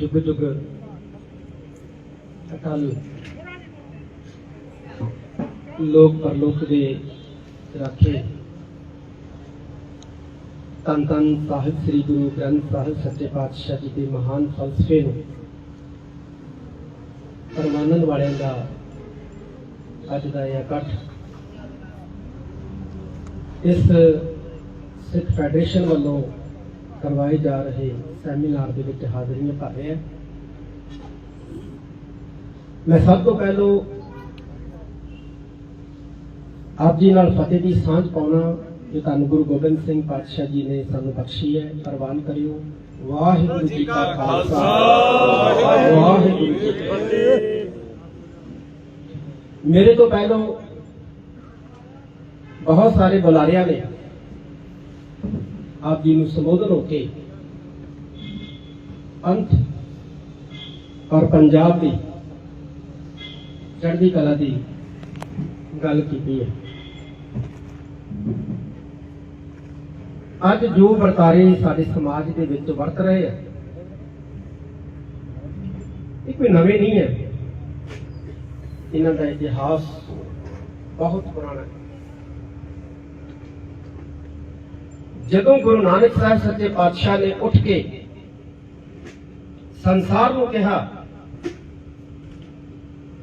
ਜੁਗ ਜੁਗ ਅਕਾਲ ਲੋਕ ਪਰਲੋਕ ਦੇ ਰਾਖੇ ਤਨ ਤਨ ਸਾਹਿਬ ਸ੍ਰੀ ਗੁਰੂ ਗ੍ਰੰਥ ਸਾਹਿਬ ਸੱਚੇ ਪਾਤਸ਼ਾਹ ਜੀ ਦੇ ਮਹਾਨ ਫਲਸਫੇ ਨੂੰ ਪਰਮਾਨੰਦ ਵਾਲਿਆਂ ਦਾ ਅੱਜ ਦਾ ਇਹ ਇਕੱਠ ਇਸ ਸਿੱਖ ਫੈਡਰੇਸ਼ਨ ਵੱਲੋਂ ਕਰਵਾਏ ਜਾ ਰਹੇ ਸੈਮੀਨਾਰ ਦੇ ਵਿੱਚ ਹਾਜ਼ਰੀਆਂ ਭਰ ਰਿਹਾ ਮੈਂ ਸਭ ਤੋਂ ਪਹਿਲਾਂ ਆਪ ਜੀ ਨਾਲ ਫਤਿਹ ਦੀ ਸਾਂਝ ਪਾਉਣਾ ਜੋ ਧੰਨ ਗੁਰੂ ਗੋਬਿੰਦ ਸਿੰਘ ਪਾਤਸ਼ਾਹ ਜੀ ਨੇ ਸਾਨੂੰ ਬਖਸ਼ੀ ਹੈ, ਪ੍ਰਵਾਨ ਕਰਿਓ। ਵਾਹਿਗੁਰੂ ਜੀ ਕਾ ਖਾਲਸਾ। ਵਾਹਿਗੁਰੂ ਜੀ ਕੀ ਫਤਿਹ। ਮੇਰੇ ਤੋਂ ਪਹਿਲਾਂ ਬਹੁਤ ਸਾਰੇ ਬੁਲਾਰਿਆਂ ਨੇ ਆਪ ਜੀ ਨੂੰ ਸੰਬੋਧਨ ਹੋ ਕੇ ਅੰਤ ਔਰ ਪੰਜਾਬ ਦੀ ਚੜ੍ਹਦੀ ਕਲਾ ਦੀ ਗੱਲ ਕੀਤੀ ਹੈ। ਅੱਜ ਜੋ ਵਰਤਾਰੇ ਸਾਡੇ ਸਮਾਜ ਦੇ ਵਿੱਚ ਵਰਤ ਰਹੇ ਆ, ਇਹ ਕੋਈ ਨਵੇਂ ਨਹੀਂ ਹੈ। ਇਹਨਾਂ ਦਾ ਇਤਿਹਾਸ ਬਹੁਤ ਪੁਰਾਣਾ ਹੈ। ਜਦੋਂ ਗੁਰੂ ਨਾਨਕ ਸਾਹਿਬ ਸੱਚੇ ਪਾਤਸ਼ਾਹ ਨੇ ਉੱਠ ਕੇ ਸੰਸਾਰ ਨੂੰ ਕਿਹਾ,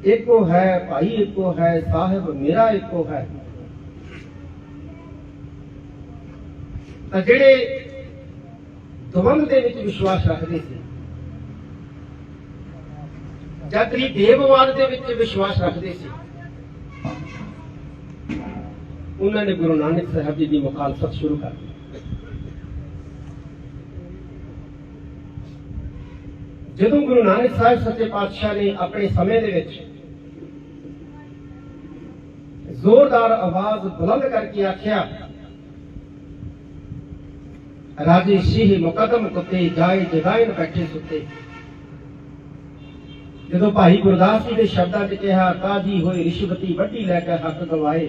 ਇੱਕੋ ਹੈ ਭਾਈ, ਇੱਕੋ ਹੈ ਸਾਹਿਬ, ਮੇਰਾ ਇੱਕੋ ਹੈ। ਤਾਂ ਜਿਹੜੇ ਦਵੰਦ ਦੇ ਵਿੱਚ ਵਿਸ਼ਵਾਸ ਰੱਖਦੇ ਸੀ, ਜਾਂ ਜਾਤਰੀ ਦੇਵਵਾਦ ਦੇ ਵਿੱਚ ਵਿਸ਼ਵਾਸ ਰੱਖਦੇ ਸੀ, ਉਹਨਾਂ ਨੇ ਗੁਰੂ ਨਾਨਕ ਸਾਹਿਬ ਜੀ ਦੀ ਮੁਖਾਲਫਤ ਸ਼ੁਰੂ ਕਰ ਦਿੱਤੀ। ਜਦੋਂ ਗੁਰੂ ਨਾਨਕ ਸਾਹਿਬ ਸੱਚੇ ਪਾਤਸ਼ਾਹ ਨੇ ਆਪਣੇ ਸਮੇਂ ਦੇ ਵਿੱਚ ਜ਼ੋਰਦਾਰ ਆਵਾਜ਼ ਬੁਲੰਦ ਕਰਕੇ ਆਖਿਆ, ਰਾਜੇ ਸ਼ੀਹ ਮੁਕਦਮ ਕੁੱਤੇ ਜਾਏ ਜਗਾਇਨ ਬੈਠੇ ਸੁੱਤੇ। ਜਦੋਂ ਭਾਈ ਗੁਰਦਾਸ ਜੀ ਦੇ ਸ਼ਬਦਾਂ 'ਚ ਕਿਹਾ ਕਾਜੀ ਹੋਏ ਰਿਸ਼ਵਤੀ ਵੱਡੀ ਲੈ ਕੇ ਹੱਕ ਗਵਾਏ।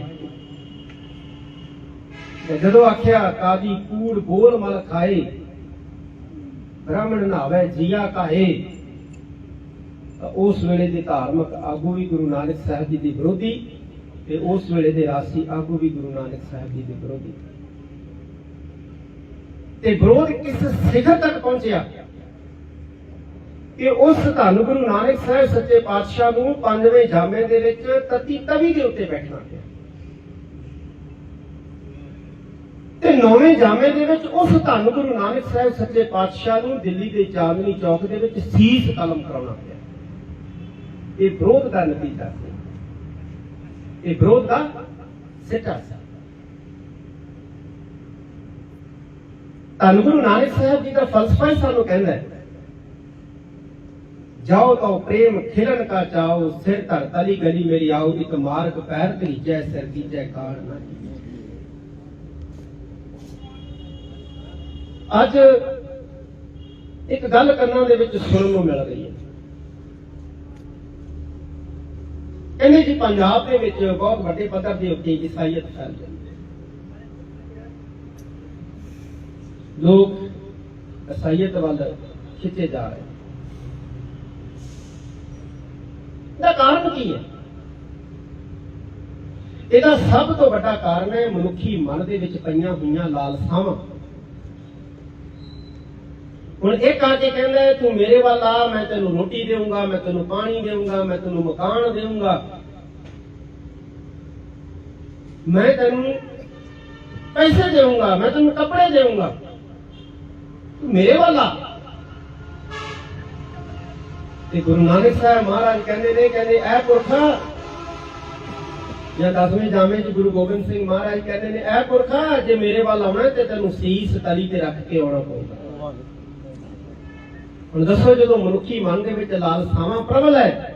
ਤੇ ਜਦੋਂ ਆਖਿਆ ਕਾਜੀ ਕੂੜ ਬੋਲ ਮਲ ਖਾਏ। ਬ੍ਰਾਹਮਣ ਨਾਵੇ ਜੀਆ ਕਾਹੇ? ਉਸ ਵੇਲੇ ਦੇ ਧਾਰਮਿਕ ਆਗੂ ਵੀ ਗੁਰੂ ਨਾਨਕ ਸਾਹਿਬ ਜੀ ਦੇ ਵਿਰੋਧੀ ਤੇ ਉਸ ਵੇਲੇ ਦੇ ਰਾਸੀ ਆਗੂ ਵੀ ਗੁਰੂ ਨਾਨਕ ਸਾਹਿਬ ਜੀ ਦੇ ਵਿਰੋਧੀ। ਤੇ ਵਿਰੋਧ ਕਿਸ ਸਿਖਰ ਤੱਕ ਪਹੁੰਚਿਆ? ਕਿ ਉਸ ਧੰਨ ਗੁਰੂ ਨਾਨਕ ਸਾਹਿਬ ਸੱਚੇ ਪਾਤਸ਼ਾਹ ਨੂੰ ਪੰਜਵੇਂ ਜਾਮੇ ਦੇ ਵਿੱਚ ਤਤੀ ਤਵੀ ਦੇ ਉੱਤੇ ਬੈਠਣਾ ਪਿਆ। ਤੇ ਨੌਵੇਂ ਜਾਮੇ ਦੇ ਵਿੱਚ ਉਸ ਧੰਨ ਗੁਰੂ ਨਾਨਕ ਸਾਹਿਬ ਸੱਚੇ ਪਾਤਸ਼ਾਹ ਨੂੰ ਦਿੱਲੀ ਦੇ ਚਾਂਦਨੀ ਚੌਕ ਦੇ ਵਿੱਚ ਸੀਸ ਕਲਮ ਕਰਾਉਣਾ ਪਿਆ। ਇਹ ਵਿਰੋਧ ਦਾ ਨਤੀਜਾ ਸੀ। ਇਹ ਵਿਰੋਧ ਦਾ ਸਿੱਟਾ ਸੀ। ਧੰਨ ਗੁਰੂ ਨਾਨਕ ਸਾਹਿਬ ਜੀ ਦਾ ਫਲਸਫਾ ਹੀ ਸਾਨੂੰ ਕਹਿੰਦਾ ਹੈ, ਜਾਓ ਤਾਂ ਪ੍ਰੇਮ ਖਿਲਣ ਕਾ ਚਾਓ, ਸਿਰ ਧਰ ਤਲੀ ਗਲੀ ਮੇਰੀ ਆਓ, ਇੱਕ ਮਾਰਗ ਪੈਰ ਧਰੀਜੈ ਸਿਰ ਦੀ ਜੈ ਕਾੜ ਨਾ ਅੱਜ ਇੱਕ ਗੱਲ ਕੰਨਾਂ ਦੇ ਵਿੱਚ ਸੁਣਨ ਨੂੰ ਮਿਲ ਰਹੀ ਹੈ। ਕਹਿੰਦੇ ਜੀ ਪੰਜਾਬ ਦੇ ਵਿੱਚ ਬਹੁਤ ਵੱਡੇ ਪੱਧਰ ਦੇ ਉੱਤੇ ਇਸਾਈਅਤ ਫੈਲ ਜਾਂਦੀ ਹੈ। ਲੋਕ ਇਸਾਈਅਤ ਵੱਲ ਖਿੱਚੇ ਜਾ ਰਹੇ ਦਾ ਕਾਰਨ ਕੀ ਹੈ? ਇਹਦਾ ਸਭ ਤੋਂ ਵੱਡਾ ਕਾਰਨ ਹੈ ਮਨੁੱਖੀ ਮਨ ਦੇ ਵਿੱਚ ਪਈਆਂ ਹੋਈਆਂ ਲਾਲਸਾਵਾਂ। ਹੁਣ ਇੱਕ ਆ ਕੇ ਕਹਿੰਦਾ ਤੂੰ ਮੇਰੇ ਵੱਲ ਆ, ਮੈਂ ਤੈਨੂੰ ਰੋਟੀ ਦੇਵਾਂਗਾ ਮੈਂ ਤੈਨੂੰ ਪਾਣੀ ਦੇਵਾਂਗਾ ਮੈਂ ਤੈਨੂੰ ਮਕਾਨ ਦੇਵਾਂਗਾ ਮੈਂ ਤੈਨੂੰ ਪੈਸੇ ਦੇਵਾਂਗਾ ਮੈਂ ਤੈਨੂੰ ਕੱਪੜੇ ਦੇਵਾਂਗਾ ਤੂੰ ਮੇਰੇ ਵੱਲ ਆ। ਤੇ ਗੁਰੂ ਨਾਨਕ ਸਾਹਿਬ ਮਹਾਰਾਜ ਕਹਿੰਦੇ ਨੇ, ਕਹਿੰਦੇ, ਐ ਪੁਰਖਾ ਜਾਂ ਦਸਵੇਂ ਜਾਮੇ ਚ ਗੁਰੂ ਗੋਬਿੰਦ ਸਿੰਘ ਮਹਾਰਾਜ ਕਹਿੰਦੇ ਨੇ, ਐ ਪੁਰਖਾ ਜੇ ਮੇਰੇ ਵੱਲ ਆਉਣਾ ਤੇ ਤੈਨੂੰ ਸੀਸ ਤਲੀ ਤੇ ਰੱਖ ਕੇ ਆਉਣਾ ਪਊਗਾ। ਹੁਣ ਦੱਸੋ ਜਦੋਂ ਮਨੁੱਖੀ ਮਨ ਦੇ ਵਿੱਚ ਲਾਲਸਾਵਾਂ ਪ੍ਰਬਲ ਹੈ,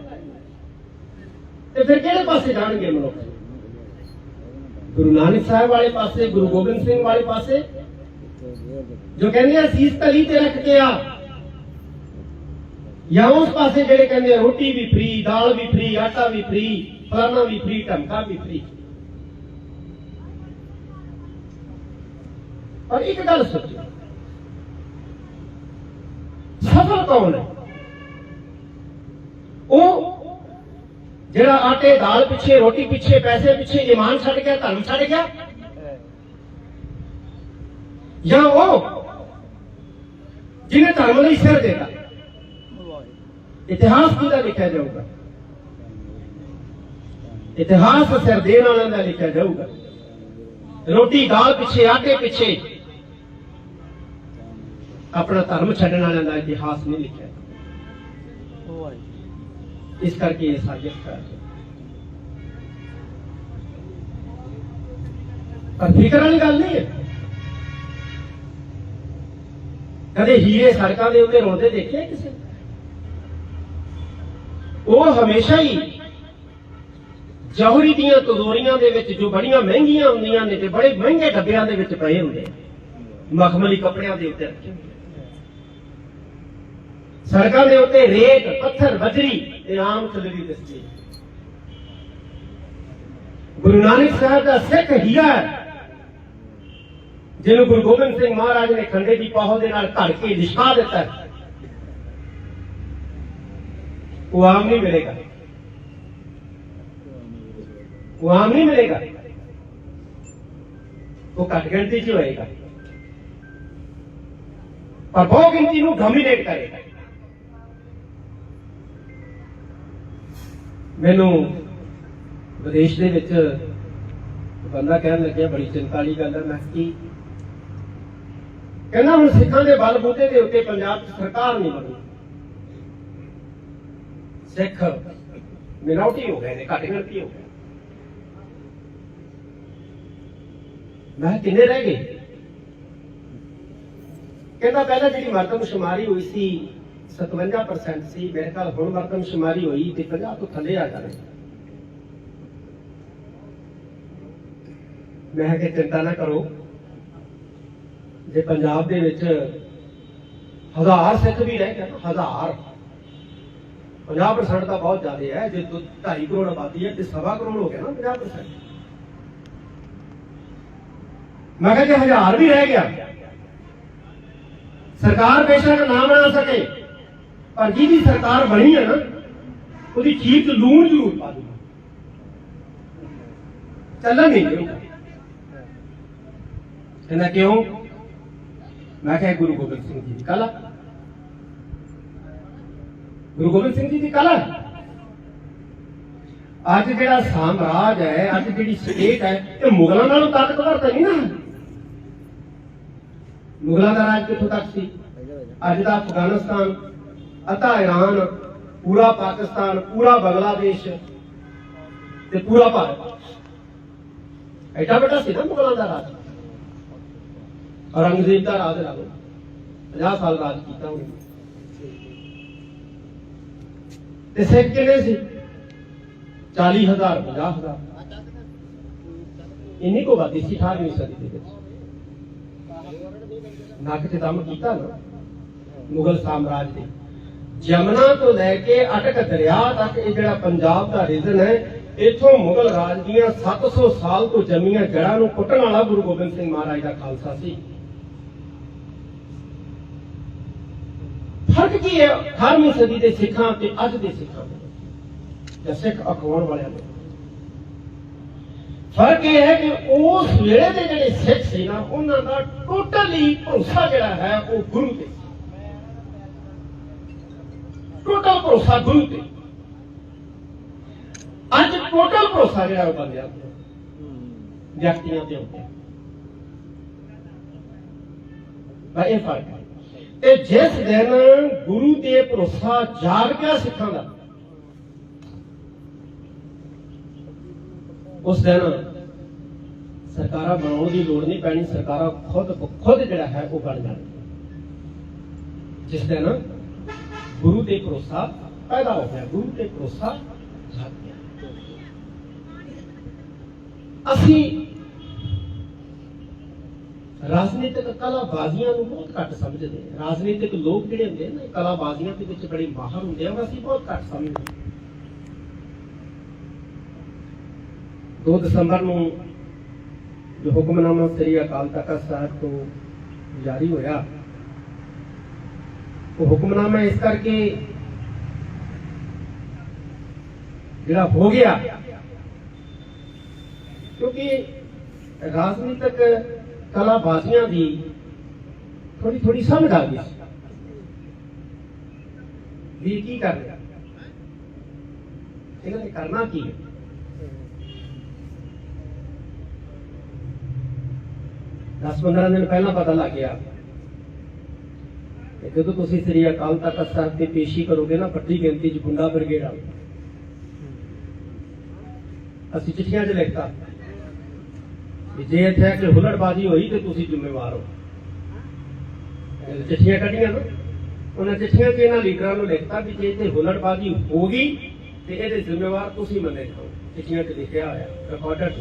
ਤੇ ਫਿਰ ਕਿਹੜੇ ਪਾਸੇ ਜਾਣਗੇ ਮਨੁੱਖ? ਗੁਰੂ ਨਾਨਕ ਸਾਹਿਬ ਵਾਲੇ ਪਾਸੇ, ਗੁਰੂ ਗੋਬਿੰਦ ਸਿੰਘ ਵਾਲੇ ਪਾਸੇ? ਜੋ ਕਹਿੰਦੇ ਆ, ਸੀਸ ਤਲੀ ਤੇ ਰੱਖ ਕੇ ਆ। ਜਾਂ ਉਸ ਪਾਸੇ ਜਿਹੜੇ ਕਹਿੰਦੇ ਆ, ਰੋਟੀ ਵੀ ਫ੍ਰੀ ਦਾਲ ਵੀ ਫ੍ਰੀ ਆਟਾ ਵੀ ਫ੍ਰੀ ਫਲਾਣਾ ਵੀ ਫ੍ਰੀ ਢੰਕਾ ਵੀ ਫ੍ਰੀ ਪਰ ਇੱਕ ਗੱਲ ਸੋਚੋ ਸਫਲ ਕੌਣ ਹੈ ਉਹ ਜਿਹੜਾ ਆਟੇ ਦਾਲ ਪਿੱਛੇ, ਰੋਟੀ ਪਿੱਛੇ, ਪੈਸੇ ਪਿੱਛੇ, ਇਮਾਨ ਛੱਡ ਗਿਆ, ਧਰਮ ਛੱਡ ਗਿਆ, ਜਾਂ ਉਹ ਜਿਹਨੇ ਧਰਮ ਲਈ ਸਿਰ ਦੇਤਾ। ਇਤਿਹਾਸ ਕਿਹਦਾ ਲਿਖਿਆ ਜਾਊਗਾ? ਇਤਿਹਾਸ ਸਿਰ ਦੇਣ ਵਾਲਿਆਂ ਦਾ ਲਿਖਿਆ ਜਾਊਗਾ। ਰੋਟੀ ਦਾਲ ਪਿੱਛੇ, ਆਟੇ ਪਿੱਛੇ ਆਪਣਾ ਧਰਮ ਛੱਡਣ ਵਾਲਿਆਂ ਦਾ ਇਤਿਹਾਸ ਨਹੀਂ ਲਿਖਿਆ। ਇਸ ਕਰਕੇ ਇਹ ਸਾਜ਼ਿਸ਼ ਕਰ ਪਰ ਫਿਕਰ ਵਾਲੀ ਗੱਲ ਨਹੀਂ ਹੈ। ਕਦੇ ਹੀਰੇ ਸੜਕਾਂ ਦੇ ਉੱਤੇ ਰੋਂਦੇ ਦੇਖੇ ਕਿਸੇ ਉਹ ਹਮੇਸ਼ਾ ਹੀ ਜੌਹਰੀ ਦੀਆਂ ਤਜ਼ੋਰੀਆਂ ਦੇ ਵਿੱਚ ਜੋ ਬੜੀਆਂ ਮਹਿੰਗੀਆਂ ਹੁੰਦੀਆਂ ਨੇ ਤੇ ਬੜੇ ਮਹਿੰਗੇ ਡੱਬਿਆਂ ਦੇ ਵਿੱਚ ਪਏ ਹੁੰਦੇ ਆ ਮਖਮਲੀ ਕੱਪੜਿਆਂ ਦੇ ਉੱਤੇ ਰੱਖੇ ਸੜਕਾਂ ਦੇ ਉੱਤੇ ਰੇਤ, ਪੱਥਰ, ਬਜਰੀ ਤੇ ਆਮ ਚਲਦੀ ਦਿਸਦੀ ਹੈ। ਗੁਰੂ ਨਾਨਕ ਸਾਹਿਬ ਦਾ ਸਿੱਖ ਹੀਰਾ ਹੈ। ਜਿਹਨੂੰ ਗੁਰੂ ਗੋਬਿੰਦ ਸਿੰਘ ਮਹਾਰਾਜ ਨੇ ਖੰਡੇ ਦੀ ਪਾਹੋ ਦੇ ਨਾਲ ਘੜ ਕੇ ਲਿਸ਼ਕਾ ਦਿੱਤਾ ਉਹ ਆਮ ਨਹੀਂ ਮਿਲੇਗਾ। ਉਹ ਆਮ ਨਹੀਂ ਮਿਲੇਗਾ। ਉਹ ਘੱਟ ਗਿਣਤੀ ਚ ਹੋਏਗਾ। ਪਰ ਬਹੁ ਗਿਣਤੀ ਨੂੰ ਡੋਮੀਨੇਟ ਕਰੇਗਾ ਮੈਨੂੰ ਵਿਦੇਸ਼ ਦੇ ਵਿੱਚ ਬੰਦਾ ਕਹਿਣ ਲੱਗਿਆ, ਬੜੀ ਚਿੰਤਾ ਵਾਲੀ ਗੱਲ ਹੈ ਮੈਂ ਕਿਹਾ ਕੀ? ਕਹਿੰਦਾ ਹੁਣ ਸਿੱਖਾਂ ਦੇ ਬਲ ਬੂਤੇ ਦੇ ਉੱਤੇ ਪੰਜਾਬ 'ਚ ਸਰਕਾਰ ਨਹੀਂ ਬਣੀ। ਸਿੱਖ ਮਿਨੋਰਟੀ ਹੋ ਗਏ ਨੇ, ਘੱਟ ਗਿਣਤੀ ਹੋ ਗਏ। ਮੈਂ ਕਿੰਨੇ ਰਹਿ ਗਏ? ਕਹਿੰਦਾ ਪਹਿਲਾਂ ਜਿਹੜੀ ਮਰਦਮਸ਼ੁਮਾਰੀ ਹੋਈ ਸੀ 57% ਸੀ। ਮੇਰੇ ਖਿਆਲ ਹੁਣ ਮਰਦਮਸ਼ੁਮਾਰੀ ਹੋਈ ਤੇ 50 ਤੋਂ ਥੱਲੇ ਆ ਜਾਣੇ ਮੈਂ ਕਿਹਾ ਕਿ ਚਿੰਤਾ ਨਾ ਕਰੋ। ਜੇ ਪੰਜਾਬ ਦੇ ਵਿੱਚ ਹਜ਼ਾਰ ਸਿੱਖ ਵੀ ਰਹਿ ਗਏ ਹਜ਼ਾਰ। 50% ਤਾਂ ਬਹੁਤ ਜ਼ਿਆਦਾ ਹੈ। ਜੇ 2.5 ਕਰੋੜ ਆਬਾਦੀ ਹੈ ਤੇ ਸਵਾ ਕਰੋੜ ਹੋ ਗਿਆ ਨਾ 50% ਮੈਂ ਕਿਹਾ ਜੇ ਹਜ਼ਾਰ ਵੀ ਰਹਿ ਗਿਆ, ਸਰਕਾਰ ਬੇਸ਼ੱਕ ਨਾ ਬਣਾ ਸਕੇ। ਪਰ ਜਿਹਦੀ ਸਰਕਾਰ ਬਣੀ ਹੈ ਨਾ, ਉਹਦੀ ਚੀਜ਼ ਲੂਣ ਜ਼ਰੂਰ ਪਾ ਦੂਗਾ ਚੱਲਣ ਨਹੀਂ ਦੇਊਗਾ ਕਹਿੰਦਾ ਕਿਉਂ? ਮੈਂ ਕਿਹਾ ਗੁਰੂ ਗੋਬਿੰਦ ਸਿੰਘ ਜੀ ਦੀ ਕਲਾ। ਗੁਰੂ ਗੋਬਿੰਦ ਸਿੰਘ ਜੀ ਦੀ ਕਲਾ। ਅੱਜ ਜਿਹੜਾ ਸਾਮਰਾਜ ਹੈ, ਅੱਜ ਜਿਹੜੀ ਸਟੇਟ ਹੈ, ਇਹ ਮੁਗਲਾਂ ਨਾਲੋਂ ਤਾਕਤਵਰ ਤਾਂ ਨਹੀਂ ਨਾ। ਮੁਗਲਾਂ ਦਾ ਰਾਜ ਕਿੱਥੋਂ ਤੱਕ ਸੀ? ਅੱਜ ਦਾ ਅਫਗਾਨਿਸਤਾਨ। ਅਤਾ ਈਰਾਨ, ਪੂਰਾ ਪਾਕਿਸਤਾਨ, ਪੂਰਾ ਬੰਗਲਾਦੇਸ਼ ਤੇ ਪੂਰਾ ਭਾਰਤ। ਐਡਾ ਵੱਡਾ ਸੀ ਨਾ ਮੁਗਲਾਂ ਦਾ ਰਾਜ। ਔਰੰਗਜ਼ੇਬ ਦਾ ਰਾਜ ਲਾ ਲਓ। 50 ਸਾਲ ਰਾਜ ਕੀਤਾ ਉਹਨੇ। ਤੇ ਸਿੱਖ ਕਿੰਨੇ ਸੀ? 40000 50000 ਇੰਨੀ ਕੋ ਬਾਤੀ ਸੀ 18ਵੀਂ ਸਦੀ ਦੇ ਵਿੱਚ। ਨੱਕ ਤੇ ਦਮ ਕੀਤਾ ਨਾ ਮੁਗਲ ਸਾਮਰਾਜ ਦੇ ਜਮਨਾ ਤੋਂ ਲੈ ਕੇ ਅਟਕ ਦਰਿਆ ਤੱਕ ਇਹ ਜਿਹੜਾ ਪੰਜਾਬ ਦਾ ਰੀਜਨ ਹੈ, ਇਥੋਂ ਮੁਗਲ ਰਾਜ ਦੀਆਂ 700 ਸਾਲ ਤੋਂ ਜੰਮੀਆਂ ਜੜਾਂ ਨੂੰ ਪੁੱਟਣ ਵਾਲਾ ਗੁਰੂ ਗੋਬਿੰਦ ਸਿੰਘ ਮਹਾਰਾਜ ਦਾ ਖਾਲਸਾ ਸੀ। ਫ਼ਰਕ ਕੀ ਹੈ 18ਵੀਂ ਸਦੀ ਦੇ ਸਿੱਖਾਂ ਤੇ ਅੱਜ ਦੇ ਸਿੱਖਾਂ ਦੇ ਜਾਂ ਸਿੱਖ ਅਖਵਾਉਣ ਵਾਲਿਆਂ ਦੇ ਫ਼ਰਕ ਇਹ ਹੈ ਕਿ ਉਸ ਵੇਲੇ ਦੇ ਜਿਹੜੇ ਸਿੱਖ ਸੀ ਨਾ, ਉਹਨਾਂ ਦਾ ਟੋਟਲੀ ਭਰੋਸਾ ਜਿਹੜਾ ਹੈ ਉਹ ਗੁਰੂ ਤੇ ਟੋਟਲ ਭਰੋਸਾ ਗੁਰੂ ਤੇ। ਅੱਜ ਟੋਟਲ ਭਰੋਸਾ ਜਿਹੜਾ ਉਹ ਬੰਦਿਆਂ ਤੇ। ਵਿਅਕਤੀਆਂ ਤੇ ਹੁੰਦਾ ਬਾ ਇਹ ਫ਼ਰਕ ਹੈ। ਤੇ ਜਿਸ ਦਿਨ ਗੁਰੂ ਤੇ ਭਰੋਸਾ ਜਾਗ ਗਿਆ ਸਿੱਖਾਂ ਦਾ, ਉਸ ਦਿਨ ਸਰਕਾਰਾਂ ਬਣਾਉਣ ਦੀ ਲੋੜ ਨਹੀਂ ਪੈਣੀ, ਸਰਕਾਰਾਂ ਖੁਦ ਖੁਦ ਜਿਹੜਾ ਹੈ ਉਹ ਬਣ ਜਾਣਗੀਆਂ ਜਿਸ ਦਿਨ ਗੁਰੂ ਤੇ ਭਰੋਸਾ ਪੈਦਾ ਹੋ ਗਿਆ, ਗੁਰੂ ਤੇ ਭਰੋਸਾ ਜਾਗ ਗਿਆ। ਅਸੀਂ ਰਾਜਨੀਤਿਕ ਕਲਾਬਾਜ਼ੀਆਂ ਨੂੰ ਬਹੁਤ ਘੱਟ ਸਮਝਦੇ ਰਾਜਨੀਤਿਕ ਲੋਕ ਜਿਹੜੇ ਹੁੰਦੇ ਨੇ, ਕਲਾਬਾਜ਼ੀਆਂ ਦੇ ਵਿੱਚ ਬੜੇ ਮਾਹਰ ਹੁੰਦੇ ਆ ਅਸੀਂ ਬਹੁਤ ਘੱਟ ਸਮਝਦੇ ਹਾਂ। 2 ਦਸੰਬਰ ਨੂੰ ਜੋ ਹੁਕਮਨਾਮਾ ਸ੍ਰੀ ਅਕਾਲ ਤਖਤ ਸਾਹਿਬ ਤੋਂ ਜਾਰੀ ਹੋਇਆ ਉਹ ਹੁਕਮਨਾਮਾ ਇਸ ਕਰਕੇ ਜਿਹੜਾ ਹੋ ਗਿਆ ਕਿਉਂਕਿ ਰਾਜਨੀਤਿਕ ਕਲਾ ਬਾਜ਼ੀਆਂ ਦੀ ਥੋੜੀ ਥੋੜੀ ਸਮਝ ਆ ਗਈ ਸੀ। ਵੀ ਕੀ ਕਰ ਰਿਹਾ ਇਹਨਾਂ ਨੇ ਕਰਨਾ ਕੀ ਹੈ ਦਸ 15 ਦਿਨ ਪਹਿਲਾਂ ਪਤਾ ਲੱਗ ਗਿਆ ਕਿ ਜਦੋਂ ਤੁਸੀਂ ਸ੍ਰੀ ਅਕਾਲ ਤਖਤ ਸਾਹਿਬ ਦੀ ਪੇਸ਼ੀ ਕਰੋਗੇ ਨਾ, ਵੱਡੀ ਗਿਣਤੀ 'ਚ ਗੁੰਡਾ ਬਰਗੇਡ ਆ ਅਸੀਂ ਚਿੱਠੀਆਂ 'ਚ ਲਿਖਤਾ। ਕਿ ਜੇ ਇੱਥੇ ਆ ਹੁਲੜਬਾਜ਼ੀ ਹੋਈ ਤੇ ਤੁਸੀਂ ਜ਼ਿੰਮੇਵਾਰ ਹੋ। ਚਿੱਠੀਆਂ ਕੱਢੀਆਂ ਨਾ। ਉਹਨਾਂ ਚਿੱਠੀਆਂ 'ਚ ਇਹਨਾਂ ਲੀਡਰਾਂ ਨੂੰ ਲਿਖਤਾ ਵੀ ਜੇ ਇੱਥੇ ਹੁਲੜਬਾਜ਼ੀ ਹੋ ਗਈ ਤੇ ਇਹਦੇ ਜ਼ਿੰਮੇਵਾਰ ਤੁਸੀਂ ਮੰਨੇ ਜਾਓ। ਚਿੱਠੀਆਂ 'ਚ ਲਿਖਿਆ ਹੋਇਆ ਰਿਕਾਰਡਡ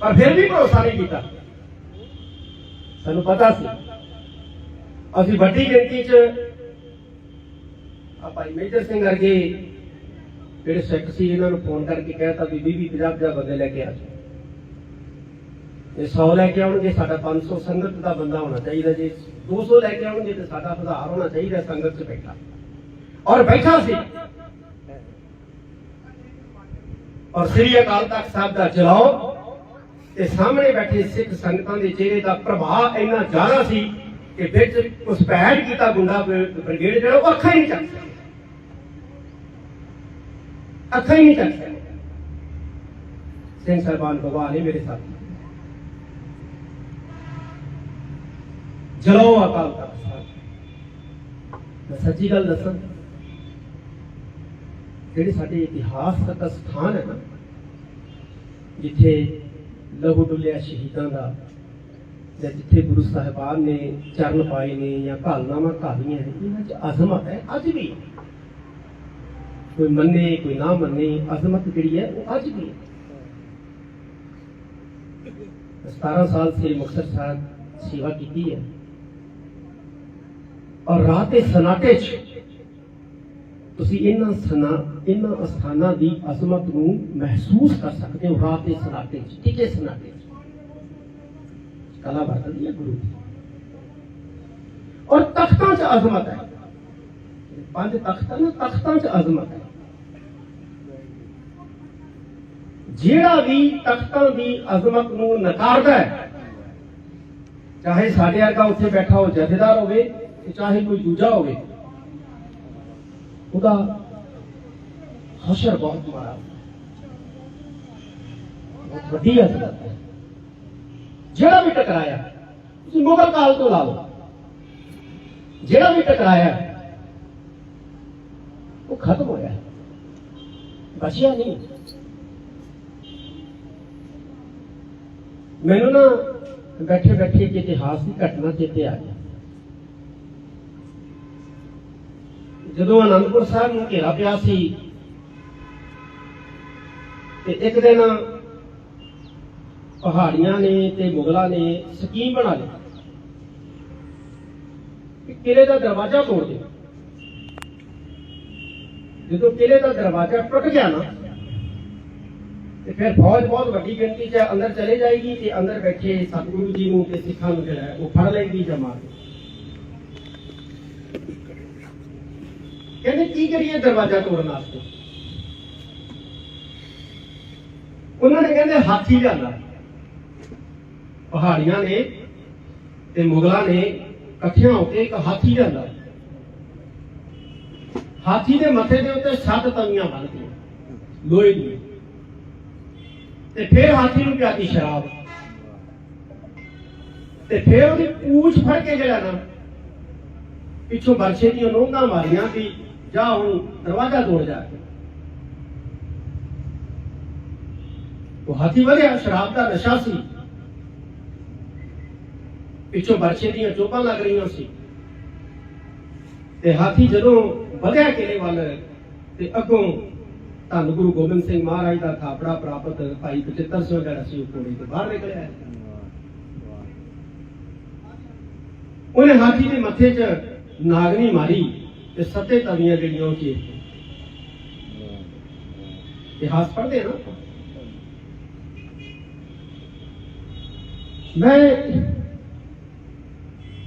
ਪਰ ਫਿਰ ਵੀ ਭਰੋਸਾ ਨਹੀਂ ਕੀਤਾ। ਸਾਨੂੰ ਪਤਾ ਸੀ ਅਸੀਂ ਵੱਡੀ ਗਿਣਤੀ 'ਚ ਆ ਭਾਈ ਮੇਜਰ ਸਿੰਘ ਵਰਗੇ ਜਿਹੜੇ ਸਿੱਖ ਸੀ, ਇਹਨਾਂ ਨੂੰ ਫੋਨ ਕਰਕੇ ਕਹਿਤਾ ਵੀ 20 20 50 50 ਬੰਦੇ ਲੈ ਕੇ ਆ ਜਾਓ। ਇਹ 100 ਲੈ ਕੇ ਆਉਣਗੇ, ਸਾਡਾ 500 ਸੰਗਤ ਦਾ ਬੰਦਾ ਹੋਣਾ ਚਾਹੀਦਾ। ਜੇ 200 ਲੈ ਕੇ ਆਉਣਗੇ, ਤੇ ਸਾਡਾ ਹਜ਼ਾਰ ਹੋਣਾ ਚਾਹੀਦਾ, ਸੰਗਤ 'ਚ ਬੈਠਾ। ਔਰ ਬੈਠਾ ਸੀ। ਔਰ ਸ੍ਰੀ ਅਕਾਲ ਤਖਤ ਸਾਹਿਬ ਦਾ ਚਲਾਓ, ਤੇ ਸਾਹਮਣੇ ਬੈਠੇ ਸਿੱਖ ਸੰਗਤਾਂ ਦੇ ਚਿਹਰੇ ਦਾ ਪ੍ਰਭਾਵ ਇੰਨਾ ਜ਼ਿਆਦਾ ਸੀ ਕਿ ਵਿੱਚ ਉਸ ਪੈਰ ਕੀਤਾ ਗੁੰਡਾ ਬ੍ਰਿ- ਬ੍ਰਿਗੇਡ ਜਿਹੜਾ ਉਹ ਅੱਖਾਂ ਹੀ ਨਹੀਂ ਚੱਕ ਸਕਿਆ ਅੱਖਾਂ ਹੀ ਨਹੀਂ ਚੱਕ ਸਕਿਆ ਸਿੰਘ ਸਾਹਿਬਾਨ ਭਗਵਾਨ ਨੇ ਮੇਰੇ ਸਾਥ ਜਲੋ ਅਕਾਲ ਤਖਤ ਸਾਹਿਬ ਮੈਂ ਸੱਚੀ ਗੱਲ ਦੱਸਾਂ ਜਿਹੜੇ ਸਾਡੇ ਇਤਿਹਾਸਕ ਸਥਾਨ ਹੈ ਨਾ ਜਿੱਥੇ ਲਹੂ ਡੁੱਲਿਆ ਸ਼ਹੀਦਾਂ ਦਾ ਜਾਂ ਜਿੱਥੇ ਗੁਰੂ ਸਾਹਿਬਾਨ ਨੇ ਚਰਨ ਪਾਏ ਨੇ ਜਾਂ ਘਾਲਨਾਵਾਂ ਘਾਲੀਆਂ ਨੇ, ਇਹਨਾਂ 'ਚ ਅਜ਼ਮਤ ਹੈ, ਅੱਜ ਵੀ। ਕੋਈ ਮੰਨੇ, ਕੋਈ ਨਾ ਮੰਨੇ, ਅਜ਼ਮਤ ਜਿਹੜੀ ਹੈ ਉਹ ਅੱਜ ਵੀ ਹੈ। 17 ਸਾਲ ਸ੍ਰੀ ਮੁਕਤਸਰ ਸਾਹਿਬ ਸੇਵਾ ਕੀਤੀ ਹੈ। ਔਰ ਰਾਤ ਦੇ ਸਨਾਟੇ 'ਚ ਤੁਸੀਂ ਇਹਨਾਂ ਸਨਾ, ਇਹਨਾਂ ਅਸਥਾਨਾਂ ਦੀ ਅਜ਼ਮਤ ਨੂੰ ਮਹਿਸੂਸ ਕਰ ਸਕਦੇ ਹੋ, ਰਾਤ ਦੇ ਸਨਾਟੇ 'ਚ ਟਿਕੇ ਸਨਾਟੇ 'ਚ ਕਲਾ ਵਰਤਦੀ ਹੈ ਗੁਰੂ ਦੀ ਔਰ ਤਖਤਾਂ 'ਚ ਅਜ਼ਮਤ ਹੈ ਪੰਜ ਤਖਤ ਹਨ ਤਖਤਾਂ 'ਚ ਅਜ਼ਮਤ ਹੈ ਜਿਹੜਾ ਵੀ ਤਖਤਾਂ ਦੀ ਅਜ਼ਮਤ ਨੂੰ ਨਕਾਰਦਾ ਹੈ ਚਾਹੇ ਸਾਡੇ ਵਰਗਾ ਉੱਥੇ ਬੈਠਾ ਹੋ ਜਥੇਦਾਰ ਹੋਵੇ ਤੇ ਚਾਹੇ ਕੋਈ ਦੂਜਾ ਹੋਵੇ ਉਹਦਾ ਹਸ਼ਰ ਬਹੁਤ ਮਾਰਾ ਬਹੁਤ ਵੱਡੀ ਅਜ਼ਮਤ ਹੈ ਜਿਹੜਾ ਵੀ ਟਕਰਾਇਆ, ਤੁਸੀਂ ਮੁਗਲ ਕਾਲ ਤੋਂ ਲਾ ਲਓ। ਜਿਹੜਾ ਵੀ ਟਕਰਾਇਆ, ਉਹ ਖਤਮ ਹੋਇਆ। ਬਚਿਆ ਨਹੀਂ। ਮੈਨੂੰ ਨਾ ਬੈਠੇ ਬੈਠੇ ਇੱਕ ਇਤਿਹਾਸ ਦੀ ਘਟਨਾ ਚੇਤੇ ਆ ਗਿਆ। ਜਦੋਂ ਅਨੰਦਪੁਰ ਸਾਹਿਬ ਨੂੰ ਘੇਰਾ ਪਿਆ ਸੀ, ਤੇ ਇੱਕ ਦਿਨ ਪਹਾੜੀਆਂ ਨੇ ਤੇ ਮੁਗਲਾਂ ਨੇ ਸਕੀਮ ਬਣਾ ਲਈ ਕਿ ਕਿਲੇ ਦਾ ਦਰਵਾਜ਼ਾ ਤੋੜ ਦੇ। ਜਦੋਂ ਕਿਲੇ ਦਾ ਦਰਵਾਜ਼ਾ ਟੁੱਟ ਗਿਆ ਨਾ, ਤੇ ਫਿਰ ਫੌਜ ਬਹੁਤ ਵੱਡੀ ਗਿਣਤੀ 'ਚ ਅੰਦਰ ਚਲੇ ਜਾਏਗੀ ਤੇ ਅੰਦਰ ਬੈਠੇ ਸਤਿਗੁਰੂ ਜੀ ਨੂੰ ਤੇ ਸਿੱਖਾਂ ਨੂੰ ਜਿਹੜਾ ਉਹ ਫੜ ਲਏਗੀ ਜਮਾ ਕਹਿੰਦੇ ਕੀ ਕਰੀਏ ਦਰਵਾਜ਼ਾ ਤੋੜਨ ਵਾਸਤੇ? ਉਹਨਾਂ ਨੇ ਕਹਿੰਦੇ ਹਾਥੀ ਲਿਆਂਦਾ। ਪਹਾੜੀਆਂ ਨੇ ਤੇ ਮੁਗਲਾਂ ਨੇ ਇਕੱਠਿਆਂ ਹੋ ਕੇ ਇੱਕ ਹਾਥੀ ਲਿਆਂਦਾ। ਹਾਥੀ ਦੇ ਮੱਥੇ ਦੇ ਉੱਤੇ ਸੱਤ ਤਵੀਆਂ ਬੰਨ੍ਹਦੀਆਂ ਲੋਹੇ ਦੀਆਂ। ਤੇ ਫਿਰ ਹਾਥੀ ਨੂੰ ਪਿਆਦੀ ਸ਼ਰਾਬ। ਤੇ ਫਿਰ ਉਹਦੀ ਪੂਛ ਫੜ ਕੇ ਜਿਹੜਾ ਨਾ, ਪਿੱਛੋਂ ਬਰਸੇ ਦੀਆਂ ਨੋਂਦਾਂ ਮਾਰੀਆਂ ਵੀ ਜਾ ਹੁਣ ਦਰਵਾਜ਼ਾ ਤੋੜ ਜਾ। ਕੇ ਉਹ ਹਾਥੀ ਵਧਿਆ, ਸ਼ਰਾਬ ਦਾ ਨਸ਼ਾ ਸੀ। ਪਿੱਛੋਂ ਬਰਸ਼ੇ ਦੀਆਂ ਚੋਪਾਂ ਲੱਗ ਰਹੀਆਂ ਸੀ। ਤੇ ਹਾਥੀ ਜਦੋਂ ਵਧਿਆ ਕਿਲੇ ਵੱਲ ਤੇ ਅੱਗੋਂ ਧੰਨ ਗੁਰੂ ਗੋਬਿੰਦ ਸਿੰਘ ਮਹਾਰਾਜ ਦਾ ਥਾਪੜਾ ਪ੍ਰਾਪਤ ਭਾਈ ਬਚਿੱਤਰ ਸਿੰਘ ਜਿਹੜਾ ਸੀ, ਉਹ ਕੋੜੇ ਤੋਂ ਬਾਹਰ ਨਿਕਲਿਆ। ਉਹਨੇ ਹਾਥੀ ਦੇ ਮੱਥੇ 'ਚ ਨਾਗਨੀ ਮਾਰੀ ਤੇ ਸੱਤੇ ਤਵੀਆਂ ਜਿਹੜੀਆਂ ਉਹ ਚੀਰ ਇਤਿਹਾਸ ਪੜ੍ਹਦੇ ਨਾ। ਮੈਂ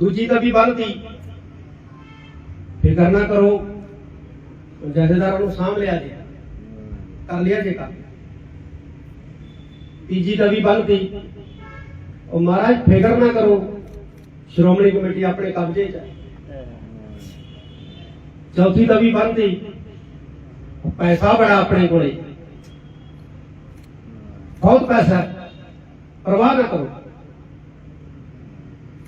ਦੂਜੀ ਤਵੀ ਬੰਨਤੀ ਫਿਕਰ ਨਾ ਕਰੋ, ਜਥੇਦਾਰਾਂ ਨੂੰ ਸਾਂਭ ਲਿਆ ਜੇ, ਕਰ ਲਿਆ ਜੇ ਕੰਮ। ਤੀਜੀ ਤਵੀ ਬੰਨਤੀ ਉਹ ਮਹਾਰਾਜ, ਫਿਕਰ ਨਾ ਕਰੋ, ਸ਼੍ਰੋਮਣੀ ਕਮੇਟੀ ਆਪਣੇ ਕਬਜ਼ੇ 'ਚ ਚੌਥੀ ਤਵੀ ਬੰਨਤੀ ਪੈਸਾ ਬੜਾ ਆਪਣੇ ਕੋਲੇ। ਬਹੁਤ ਪੈਸਾ ਪ੍ਰਵਾਹ ਨਾ ਕਰੋ।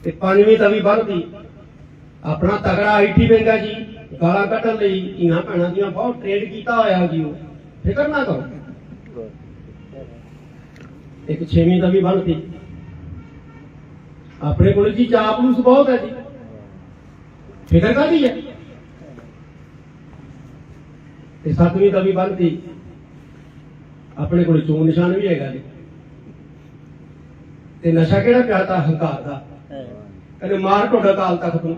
ਤੇ ਪੰਜਵੀਂ ਤਵੀ ਬੰਨਤੀ ਆਪਣਾ ਤਗੜਾ ਆਈਟੀ ਬੈਂਗਾ ਜੀ, ਗਾਲਾਂ ਕੱਢਣ ਲਈ ਧੀਆਂ ਭੈਣਾਂ ਦੀਆਂ ਬਹੁਤ ਟ੍ਰੇਡ ਕੀਤਾ ਹੋਇਆ ਜੀ ਉਹ। ਫਿਕਰ ਨਾ ਕਰੋ। ਇੱਕ ਛੇਵੀਂ ਤਵੀ ਬੰਨਤੀ ਆਪਣੇ ਕੋਲ ਜੀ ਚਾਪਲੂਸ ਬਹੁਤ ਹੈ ਜੀ। ਫਿਕਰ ਕਾਹਦੀ ਹੈ? ਤੇ ਸੱਤਵੀਂ ਤਵੀ ਬੰਨਤੀ ਆਪਣੇ ਕੋਲ ਚੋਣ ਨਿਸ਼ਾਨ ਵੀ ਹੈਗਾ ਜੀ। ਤੇ ਨਸ਼ਾ ਕਿਹੜਾ ਪਿਆਤਾ ਹੰਕਾਰ ਦਾ। ਕਹਿੰਦੇ ਮਾਰ ਢੋਡਾ ਕਾਲ ਤਖਤ ਨੂੰ।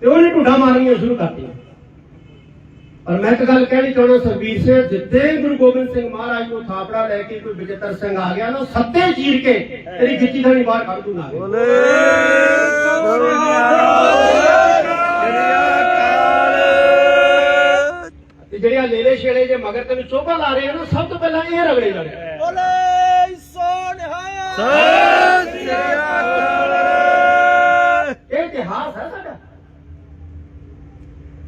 ਤੇ ਉਹਨੇ ਢੁੱਡਾ ਮਾਰਨੀਆਂ ਸ਼ੁਰੂ ਕਰਤੀਆਂ ਪਰ ਮੈਂ ਇੱਕ ਗੱਲ ਕਹਿਣੀ ਚਾਹੁੰਦਾ ਸਰਬੀਰ ਸਿੰਘ ਜਿੱਤੇ ਗੁਰੂ ਗੋਬਿੰਦ ਸਿੰਘ ਮਹਾਰਾਜ ਨੂੰ ਥਾਪੜਾ ਲੈ ਕੇ ਕੋਈ ਵਿਜੇਤਰ ਸਿੰਘ ਆ ਗਿਆ ਨਾ ਸੱਤੇ ਚੀਰ ਕੇ ਤੇਰੀ ਗਿੱਚੀ ਥਾਣੀ ਬਾਹਰ ਕੱਢ ਦੂੰ ਨਾ ਤੇ ਜਿਹੜੇ ਆ ਲੇਲੇ ਛੇਲੇ ਜੇ ਮਗਰ ਤੈਨੂੰ ਚੋਭਾ ਲਾ ਰਹੇ ਆ ਨਾ ਸਭ ਤੋਂ ਪਹਿਲਾਂ ਇਹ ਰਗੜੇ ਜਾਣੇ ਇਹ ਇਤਿਹਾਸ ਹੈ ਸਾਡਾ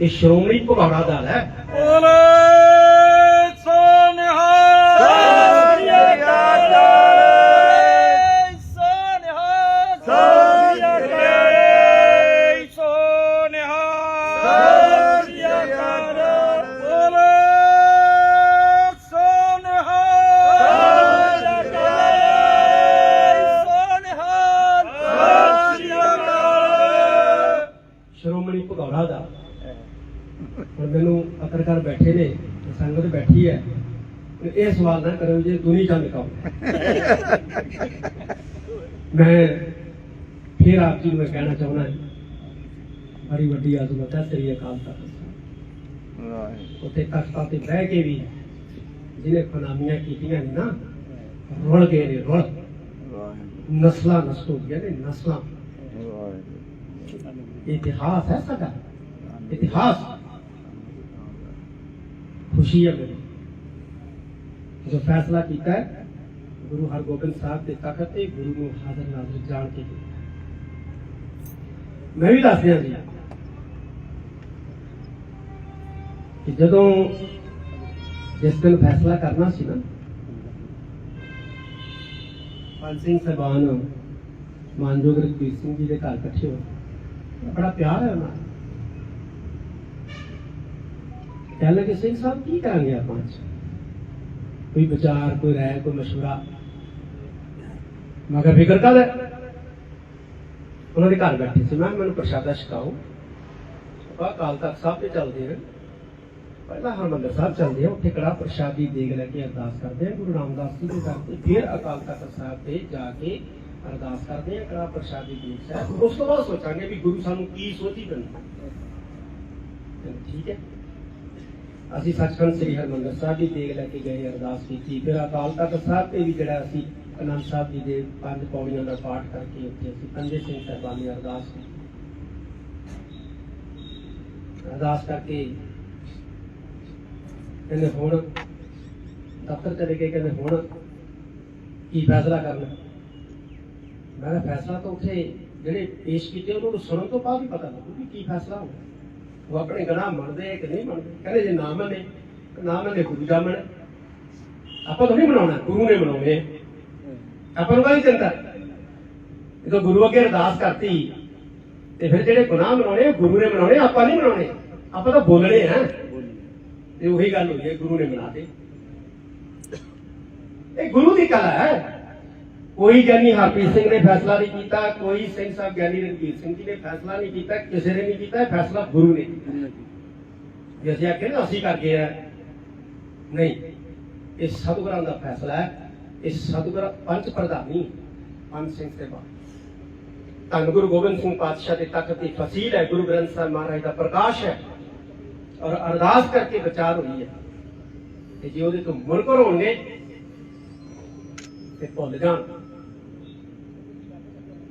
ਇਹ ਸ਼੍ਰੋਮਣੀ ਭਗੌੜਾ ਦਲ ਹੈ। ਸ਼੍ਰੋਮਣੀ ਤੇ ਇਹ ਸਵਾਲ ਨਾ ਕਰੋ ਜੇ ਦੁਨੀ ਚੰਦ ਕਹੋ ਮੈਂ ਫਿਰ ਆਪ ਜੀ ਨੂੰ ਇਹ ਕਹਿਣਾ ਚਾਹੁੰਦਾ ਬੜੀ ਵੱਡੀ ਆਜ਼ਮਤ ਹੈ ਸ੍ਰੀ ਅਕਾਲ ਤਖਤ ਸਾਹਿਬ ਉੱਥੇ ਤਖਤਾਂ ਤੇ ਬਹਿ ਕੇ ਵੀ ਜਿਹਨੇ ਖੁਨਾਮੀਆਂ ਕੀਤੀਆਂ ਨੇ ਨਾ ਰੁਲ ਗਏ ਨੇ ਰੁਲ ਨਸਲਾਂ ਨਸਲ ਹੋ ਗਈਆਂ ਨੇ ਨਸਲਾਂ ਇਤਿਹਾਸ ਹੈ ਸਾਡਾ ਇਤਿਹਾਸ ਖੁਸ਼ੀ ਹੈ ਮੇਰੀ ਜੋ ਫੈਸਲਾ ਕੀਤਾ ਹੈ ਗੁਰੂ ਹਰਗੋਬਿੰਦ ਸਾਹਿਬ ਦੇ ਤਖਤ ਤੇ ਗੁਰੂ ਨੂੰ ਹਾਜ਼ਰ ਨਾਜ਼ਰ ਜਾਣ ਕੇ ਕੀਤਾ। ਮੈਂ ਵੀ ਦੱਸ ਦਿਆਂ ਜੀ ਕਿ ਜਦੋਂ ਜਿਸ ਦਿਨ ਫੈਸਲਾ ਕਰਨਾ ਸੀ ਨਾ ਪੰਜ ਸਿੰਘ ਸਾਹਿਬਾਨ ਮਾਨਯੋਗ ਰਘਬੀਰ ਸਿੰਘ ਜੀ ਦੇ ਘਰ ਇਕੱਠੇ ਹੋਏ ਬੜਾ ਪਿਆਰ ਹੈ ਉਹਨਾਂ ਨਾਲ ਕਹਿਣ ਲੱਗੇ ਸਿੰਘ ਸਾਹਿਬ ਕੀ ਕਰਾਂਗੇ ਆਪਾਂ ਅੱਜ ਕੋਈ ਵਿਚਾਰ, ਕੋਈ ਰਾਏ, ਕੋਈ ਮਸ਼ਵਰਾ। ਮਗਰ ਫਿਕਰ ਕਾਹਦਾ ਉਹਨਾਂ ਦੇ ਘਰ ਬੈਠੇ ਸੀ। ਮੈਂ ਕਿਹਾ, ਮੈਨੂੰ ਪ੍ਰਸ਼ਾਦਾ ਛਕਾਓ। ਬਾ ਕਾਲ ਤੱਕ ਸਾਹਿਬ ਤੇ ਚੱਲਦੇ ਹਨ ਪਹਿਲਾਂ ਹਰਮੰਦਰ ਸਾਹਿਬ ਚੱਲਦੇ ਆ ਉੱਥੇ ਕੜਾ ਪ੍ਰਸ਼ਾਦੀ ਦੇਗ ਲੈ ਕੇ ਅਰਦਾਸ ਕਰਦੇ ਆ ਗੁਰੂ ਰਾਮਦਾਸ ਜੀ ਦੇ ਘਰ ਤੇ ਫਿਰ ਅਕਾਲ ਤਖਤ ਸਾਹਿਬ ਤੇ ਜਾ ਕੇ ਅਰਦਾਸ ਕਰਦੇ ਆ ਕੜਾ ਪ੍ਰਸ਼ਾਦੀ ਦੇਗ ਸਾਹਿਬ। ਉਸ ਤੋਂ ਬਾਅਦ ਸੋਚਾਂਗੇ ਵੀ ਗੁਰੂ ਸਾਨੂੰ ਕੀ ਸੋਚੀ ਦਿੰਦਾ। ਠੀਕ ਹੈ। ਅਸੀਂ ਸੱਚਖੰਡ ਸ੍ਰੀ ਹਰਮੰਦਰ ਸਾਹਿਬ ਦੀ ਦੇਗ ਲੈ ਕੇ ਗਏ, ਅਰਦਾਸ ਕੀਤੀ। ਫਿਰ ਅਕਾਲ ਤਖਤ ਸਾਹਿਬ ਤੇ ਵੀ ਜਿਹੜਾ ਅਸੀਂ ਅਨੰਦ ਸਾਹਿਬ ਜੀ ਦੇ ਪੰਜ ਪੌੜੀਆਂ ਦਾ ਪਾਠ ਕਰਕੇ ਉੱਥੇ ਅਸੀਂ ਪੰਜੇ ਸਿੰਘ ਸਾਹਿਬਾਨ ਦੀ ਅਰਦਾਸ ਕੀਤੀ। ਅਰਦਾਸ ਕਰਕੇ ਕਹਿੰਦੇ ਹੁਣ ਦਫ਼ਤਰ ਚਲੇ ਗਏ, ਕਹਿੰਦੇ ਹੁਣ ਕੀ ਫੈਸਲਾ ਕਰਨਾ? ਮੈਂ ਫੈਸਲਾ ਤਾਂ ਉੱਥੇ ਜਿਹੜੇ ਪੇਸ਼ ਕੀਤੇ ਉਹਨਾਂ ਨੂੰ ਸੁਣਨ ਤੋਂ ਬਾਅਦ ਹੀ ਪਤਾ ਲੱਗੂ ਵੀ ਕੀ ਫੈਸਲਾ ਹੋਣਾ। ਉਹ ਆਪਣੇ ਗੁਨਾਹ ਮੰਨਦੇ ਕਿ ਨਹੀਂ ਮੰਨਦੇ? ਕਹਿੰਦੇ ਜੇ ਨਾ ਮੰਨੇ ਨਾ ਮੰਨੇ ਗੁਰੂ ਜਾ ਮੰਨੇ। ਆਪਾਂ ਤਾਂ ਨਹੀਂ ਬਣਾਉਣਾ ਗੁਰੂ ਨੇ ਬਣਾਉਣੇ ਆਪਾਂ ਨੂੰ ਕਾਹਦੀ ਚਿੰਤਾ? ਜਦੋਂ ਗੁਰੂ ਅੱਗੇ ਅਰਦਾਸ ਕਰਤੀ। ਤੇ ਫਿਰ ਜਿਹੜੇ ਗੁਨਾਹ ਬਣਾਉਣੇ ਗੁਰੂ ਨੇ ਬਣਾਉਣੇ ਆਪਾਂ ਨਹੀਂ ਬਣਾਉਣੇ ਆਪਾਂ ਤਾਂ ਬੋਲਣੇ ਆ। ਤੇ ਉਹੀ ਗੱਲ ਹੋਈ ਹੈ, ਗੁਰੂ ਨੇ ਬਣਾਤੇ ਇਹ ਗੁਰੂ ਦੀ ਕਲਾ ਹੈ। ਕੋਈ ਗਿਆਨੀ ਹਰਪ੍ਰੀਤ ਸਿੰਘ ਨੇ ਫੈਸਲਾ ਨਹੀਂ ਕੀਤਾ, ਕੋਈ ਸਿੰਘ ਸਾਹਿਬ ਗਿਆਨੀ ਰਣਜੀਤ ਸਿੰਘ ਜੀ ਨੇ ਫੈਸਲਾ ਨਹੀਂ ਕੀਤਾ, ਕਿਸੇ ਨੇ ਨਹੀਂ ਕੀਤਾ, ਫੈਸਲਾ ਗੁਰੂ ਨੇ ਕੀਤਾ। ਜੇ ਅਸੀਂ ਆਖੇ ਨਾ, ਅਸੀਂ ਕਰਕੇ ਆ। ਨਹੀਂ, ਇਹ ਸਤਿਗੁਰਾਂ ਦਾ ਫੈਸਲਾ ਹੈ। ਇਹ ਸਤਿਗੁਰ ਪੰਜ ਪ੍ਰਧਾਨੀ ਪੰਜ ਸਿੰਘ ਸੇਵਾ ਧੰਨ ਗੁਰੂ ਗੋਬਿੰਦ ਸਿੰਘ ਪਾਤਸ਼ਾਹ ਦੇ ਤਖਤ ਦੀ ਫਸੀਲ ਹੈ। ਗੁਰੂ ਗ੍ਰੰਥ ਸਾਹਿਬ ਮਹਾਰਾਜ ਦਾ ਪ੍ਰਕਾਸ਼ ਹੈ ਔਰ ਅਰਦਾਸ ਕਰਕੇ ਵਿਚਾਰ ਹੋਈ ਹੈ। ਤੇ ਜੇ ਉਹਦੇ ਤੋਂ ਮੁਨਕਰ ਹੋਣਗੇ, ਤੇ ਭੁੱਲ ਜਾਣ।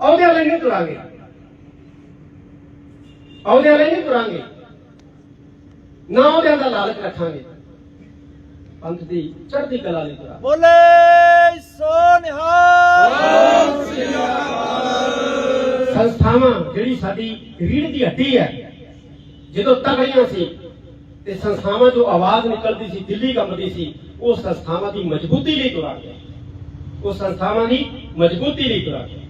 ਉਹਦੇ ਵਾਲੇ ਨਹੀਂ ਤੁਰਾਂਗੇ। ਉਹਦੇ ਵਾਲੇ ਨਹੀਂ ਤੁਰਾਂਗੇ। ਨਾ ਉਹਦੇ ਦਾ ਲਾਲਚ ਰੱਖਾਂਗੇ। ਪੰਥ ਦੀ ਚੜ੍ਹਦੀ ਕਲਾ ਲਈ ਤੁਰਾਂਗੇ। ਬੋਲੇ ਸੋ ਨਿਹਾਲ ਸੰਸਥਾਵਾਂ ਜਿਹੜੀ ਸਾਡੀ ਰੀੜ ਦੀ ਹੱਡੀ ਹੈ ਜਦੋਂ ਤਗੜੀਆਂ ਸੀ ਤੇ ਸੰਸਥਾਵਾਂ ਜੋ ਆਵਾਜ਼ ਨਿਕਲਦੀ ਸੀ ਦਿੱਲੀ ਕੰਬਦੀ ਸੀ ਉਹ ਸੰਸਥਾਵਾਂ ਦੀ ਮਜ਼ਬੂਤੀ ਲਈ ਤੁਰਾਂਗੇ। ਉਹ ਸੰਸਥਾਵਾਂ ਦੀ ਮਜ਼ਬੂਤੀ ਲਈ ਤੁਰਾਂਗੇ।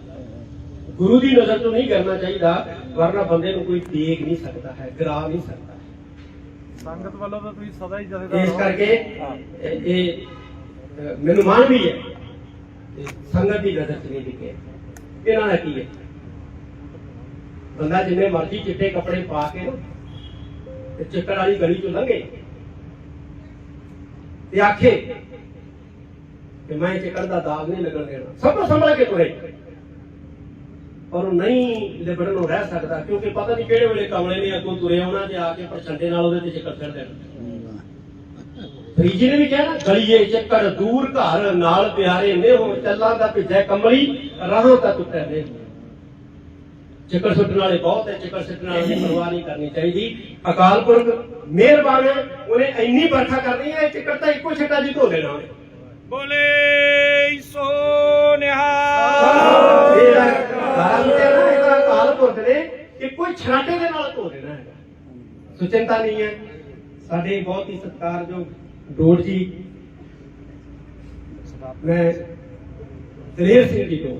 ਗੁਰੂ ਦੀ ਨਜ਼ਰ ਤੋਂ ਨਹੀਂ ਕਰਨਾ ਚਾਹੀਦਾ ਵਰਨਾ ਬੰਦੇ ਨੂੰ ਕੋਈ ਦੇਖ ਨਹੀਂ ਸਕਦਾ ਹੈ ਗਰਾ ਨਹੀਂ ਸਕਦਾ ਸੰਗਤ ਵੱਲੋਂ ਤਾਂ ਤੁਸੀਂ ਸਦਾ ਹੀ ਜਥੇਦਾਰ ਇਸ। ਕਰਕੇ। ਇਹ ਮੈਨੂੰ ਮਾਣ ਵੀ ਹੈ ਸੰਗਤ ਦੀ ਨਜ਼ਰ ਚ ਨਹੀਂ ਦਿਖੇ ਇਹਨਾਂ ਦਾ ਕੀ ਹੈ? ਬੰਦਾ ਜਿੰਨੇ ਮਰਜ਼ੀ ਚਿੱਟੇ ਕੱਪੜੇ ਪਾ ਕੇ ਨਾ ਤੇ ਚੱਕਰ ਵਾਲੀ ਗਲੀ ਚੋਂ ਲੰਘੇ। ਤੇ ਆਖੇ ਕਿ ਮੈਂ ਚੱਕਰ ਦਾ ਦਾਗ ਨਹੀਂ ਲੱਗਣ ਦੇਣਾ। ਸਭ ਤੋਂ ਸੰਭਲ ਕੇ ਤੁਰੇ। ਔਰ ਉਹ ਨਹੀਂ ਲਿਬੜਨ ਨੂੰ ਰਹਿ ਸਕਦਾ, ਕਿਉਂਕਿ ਪਤਾ ਨਹੀਂ ਕਿਹੜੇ ਵੇਲੇ ਕਮਲੇ ਨੇ ਅੱਗੋਂ ਤੁਰੇ ਆਉਣਾ ਤੇ ਆ ਕੇ ਪ੍ਰਚੰਡੇ ਨਾਲ ਉਹਦੇ ਤੇ ਚੱਕਰ ਫਿਰ ਦੇਣਾ ਫਰੀਜੀ ਨੇ ਵੀ ਕਿਹਾ ਨਾ, ਗਲੀਏ ਚੱਕਰ ਦੂਰ ਘਰ ਨਾਲ ਪਿਆਰੇ ਨੇ ਹੋ ਚੱਲਾਂ ਦਾ ਭਿੱਜੇ ਕਮਲੀ, ਰਾਹਾਂ ਤਾਂ ਟੁੱਟੇ ਨੇ। ਚੱਕਰ ਸੁੱਟਣ ਵਾਲੇ ਬਹੁਤ ਹੈ ਚੱਕਰ ਸੁੱਟਣ ਵਾਲੇ ਦੀ ਪਰਵਾਹ ਨਹੀਂ ਕਰਨੀ ਚਾਹੀਦੀ। ਅਕਾਲ ਪੁਰਖ ਮਿਹਰਬਾਨ ਹੈ, ਉਹਨੇ ਇੰਨੀ ਵਰਖਾ ਕਰਨੀ ਹੈ ਇਹ ਚੱਕਰ ਤਾਂ ਇੱਕੋ ਛੱਟਾ ਜੀ ਧੋ ਦੇਣਾ ਉਹਨੇ ਬੋਲੇ ਸੋ ਨਿਹਾਲ। ਅਕਾਲ ਕਿ ਕੋਈ ਛਰਾਟੇ ਦੇ ਨਾਲ ਧੋ ਦੇਣਾ ਹੈਗਾ। ਸੋ ਨਹੀਂ ਹੈ। ਸਾਡੇ ਬਹੁਤ ਹੀ ਸਤਿਕਾਰਯੋਗ ਡੋੜ ਜੀ। ਮੈਂ ਦਲੇਰ ਸਿੰਘ ਜੀ ਤੋਂ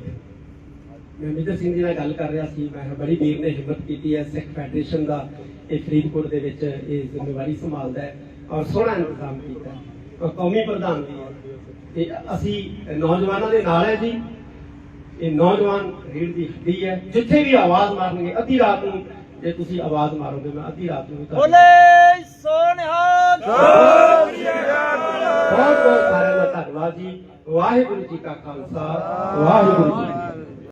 ਮੈਂ ਮਿੱਤਰ ਸਿੰਘ ਜੀ ਨਾਲ ਗੱਲ ਕਰ ਰਿਹਾ ਸੀ। ਮੈਂ ਬੜੀ ਵੀਰ ਨੇ ਹਿੰਮਤ ਕੀਤੀ ਹੈ। ਸਿੱਖ ਫੈਡਰੇਸ਼ਨ ਦਾ ਇਹ ਫਰੀਦਕੋਟ ਦੇ ਵਿੱਚ ਇਹ ਜ਼ਿੰਮੇਵਾਰੀ ਸੰਭਾਲਦਾ ਹੈ ਔਰ ਸੋਹਣਾ ਇੰਤਜ਼ਾਮ ਕੀਤਾ ਹੈ। ਕੌਮੀ ਪ੍ਰਧਾਨ ਦੀ ਹੈ। ਤੇ ਅਸੀਂ ਨੌਜਵਾਨਾਂ ਦੇ ਨਾਲ ਹੈ ਜੀ। ਇਹ ਨੌਜਵਾਨ ਰੀੜ ਦੀ ਹੱਡੀ ਹੈ ਜਿੱਥੇ ਵੀ ਆਵਾਜ਼ ਮਾਰਨਗੇ ਅੱਧੀ ਰਾਤ ਨੂੰ ਜੇ ਤੁਸੀਂ ਆਵਾਜ਼ ਮਾਰੋਗੇ ਮੈਂ ਅੱਧੀ ਰਾਤ ਨੂੰ ਵੀ ਬੋਲੇ ਸੋ ਨਿਹਾਲ ਬਹੁਤ ਬਹੁਤ ਸਾਰਿਆਂ ਦਾ ਧੰਨਵਾਦ ਜੀ। ਵਾਹਿਗੁਰੂ ਜੀ ਕਾ ਖਾਲਸਾ ਵਾਹਿਗੁਰੂ ਜੀ ਕੀ ਫਤਿਹ।